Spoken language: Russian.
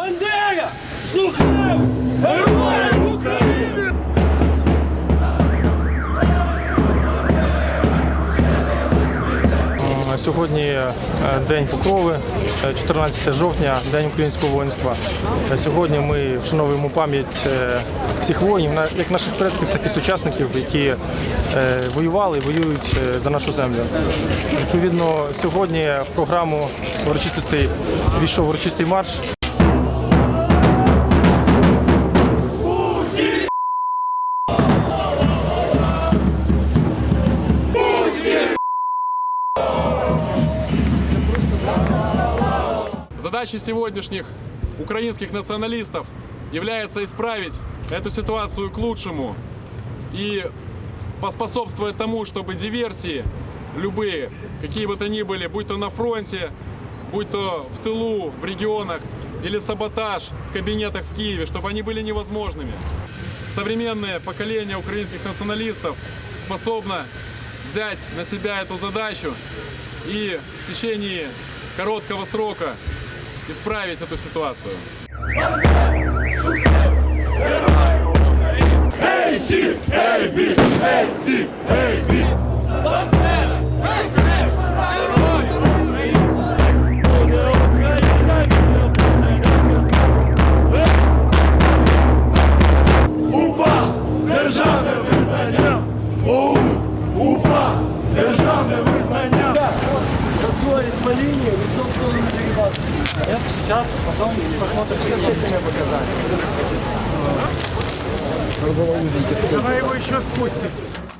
Бандера! Шухевич! Героям України! Е, Сьогодні е, День Покрови, е, 14 жовтня, День українського воїнства. Е, Сьогодні ми вшановуємо пам'ять е, всіх воїнів, як наших предків, так і сучасників, які е, воювали і воюють е, за нашу землю. Відповідно, сьогодні в програму урочистостей війшов урочистий марш. Задачей сегодняшних украинских националистов является исправить эту ситуацию к лучшему и поспособствовать тому, чтобы диверсии любые, какие бы то ни были, будь то на фронте, будь то в тылу, в регионах, или саботаж в кабинетах в Киеве, чтобы они были невозможными. Современное поколение украинских националистов способно взять на себя эту задачу и в течение короткого срока исправить эту ситуацию. Державне визнання! УПА! Державне визнання! Линии, лицом в сторону перебас. Это сейчас, потом посмотрим, все с этими показать. Давай его еще спустим.